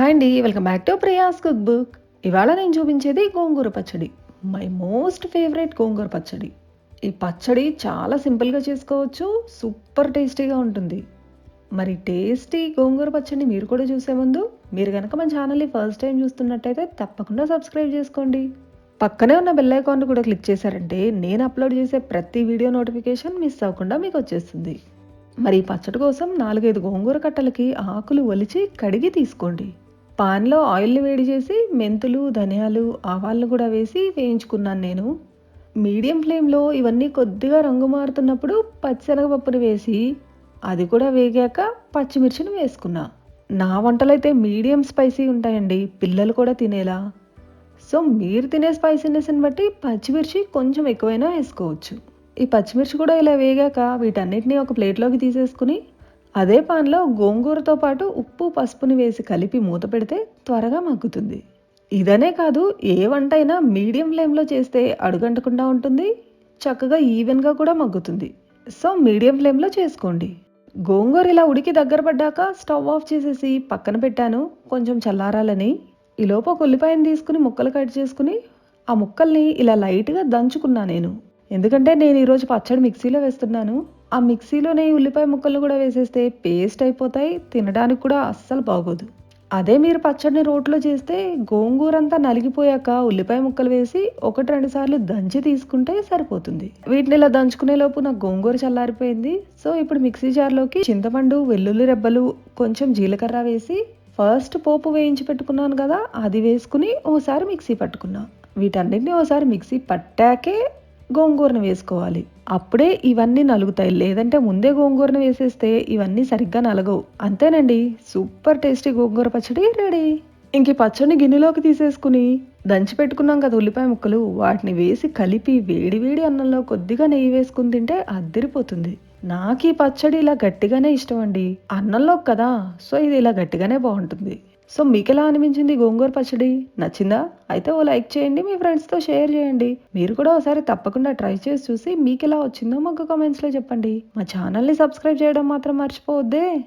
Hi అండి welcome back to Priya's cook book. ఇవాళ నేను చూపించేది గోంగూర పచ్చడి మై మోస్ట్ ఫేవరెట్ గోంగూర పచ్చడి. ఈ పచ్చడి చాలా సింపుల్గా చేసుకోవచ్చు సూపర్ టేస్టీగా ఉంటుంది. మరి టేస్టీ గోంగూర పచ్చడిని మీరు కూడా చూసే ముందు మీరు కనుక మన ఛానల్ని ఫస్ట్ టైం చూస్తున్నట్టయితే తప్పకుండా సబ్స్క్రైబ్ చేసుకోండి. పక్కనే ఉన్న బెల్ ఐకాన్ కూడా క్లిక్ చేశారంటే నేను అప్లోడ్ చేసే ప్రతి వీడియో నోటిఫికేషన్ మిస్ అవ్వకుండా మీకు వచ్చేస్తుంది. మరి ఈ పచ్చడి కోసం నాలుగైదు గోంగూర కట్టలకి ఆకులు ఒలిచి కడిగి తీసుకోండి. పాన్లో ఆయిల్ని వేడి చేసి మెంతులు ధనియాలు ఆవాలను కూడా వేసి వేయించుకున్నాను నేను. మీడియం ఫ్లేమ్లో ఇవన్నీ కొద్దిగా రంగు మారుతున్నప్పుడు పచ్చిశనగపప్పుని వేసి అది కూడా వేగాక పచ్చిమిర్చిని వేసుకున్నా. నా వంటలు అయితే మీడియం స్పైసీ ఉంటాయండి పిల్లలు కూడా తినేలా. సో మీరు తినే స్పైసీనెస్ని బట్టి పచ్చిమిర్చి కొంచెం ఎక్కువైనా వేసుకోవచ్చు. ఈ పచ్చిమిర్చి కూడా ఇలా వేగాక వీటన్నిటిని ఒక ప్లేట్లోకి తీసేసుకుని అదే పాన్లో గోంగూరతో పాటు ఉప్పు పసుపుని వేసి కలిపి మూత పెడితే త్వరగా మగ్గుతుంది. ఇదనే కాదు ఏ వంట అయినా మీడియం ఫ్లేమ్లో చేస్తే అడుగంటకుండా ఉంటుంది చక్కగా ఈవెన్గా కూడా మగ్గుతుంది. సో మీడియం ఫ్లేమ్లో చేసుకోండి. గోంగూర ఇలా ఉడికి దగ్గర పడ్డాక స్టవ్ ఆఫ్ చేసేసి పక్కన పెట్టాను కొంచెం చల్లారాలని. ఈలోపు ఒక ఉల్లిపాయను తీసుకుని ముక్కలు కట్ చేసుకుని ఆ ముక్కల్ని ఇలా లైట్గా దంచుకున్నా నేను. ఎందుకంటే నేను ఈరోజు పచ్చడి మిక్సీలో వేస్తున్నాను. ఆ మిక్సీలోనే ఉల్లిపాయ ముక్కలు కూడా వేసేస్తే పేస్ట్ అయిపోతాయి తినడానికి కూడా అస్సలు బాగోదు. అదే మీరు పచ్చడిని రోట్లో చేస్తే గోంగూర అంతా నలిగిపోయాక ఉల్లిపాయ ముక్కలు వేసి ఒకటి రెండు సార్లు దంచి తీసుకుంటే సరిపోతుంది. వీటిని ఇలా దంచుకునే లోపు నా గోంగూర చల్లారిపోయింది. సో ఇప్పుడు మిక్సీ జార్లోకి చింతపండు వెల్లుల్లి రెబ్బలు కొంచెం జీలకర్ర వేసి ఫస్ట్ పోపు వేయించి పెట్టుకున్నాను కదా అది వేసుకుని ఓసారి మిక్సీ పట్టుకున్నా. వీటన్నిటిని ఓసారి మిక్సీ పట్టాకే గోంగూరను వేసుకోవాలి. అప్పుడే ఇవన్నీ నలుగుతాయి. లేదంటే ముందే గోంగూరను వేసేస్తే ఇవన్నీ సరిగ్గా నలగవు. అంతేనండి. సూపర్ టేస్టీ గోంగూర పచ్చడి రెడీ. ఇంక పచ్చడిని గిన్నెలోకి తీసేసుకుని దంచి పెట్టుకున్నాం కదా ఉల్లిపాయ ముక్కలు. వాటిని వేసి కలిపి వేడి వేడి అన్నంలో కొద్దిగా నెయ్యి వేసుకుని తింటే అద్దరిపోతుంది. నాకు ఈ పచ్చడి ఇలా గట్టిగానే ఇష్టం అండి. అన్నంలో కదా. సో ఇది ఇలా గట్టిగానే బాగుంటుంది. సో మీకు ఎలా అనిపించింది గోంగూర పచ్చడి? నచ్చిందా? అయితే ఓ లైక్ చేయండి మీ ఫ్రెండ్స్తో షేర్ చేయండి. మీరు కూడా ఒకసారి తప్పకుండా ట్రై చేసి చూసి మీకు ఎలా వచ్చిందో మాకు కామెంట్స్లో చెప్పండి. మా ఛానల్ని సబ్స్క్రైబ్ చేయడం మాత్రం మర్చిపోవద్దే.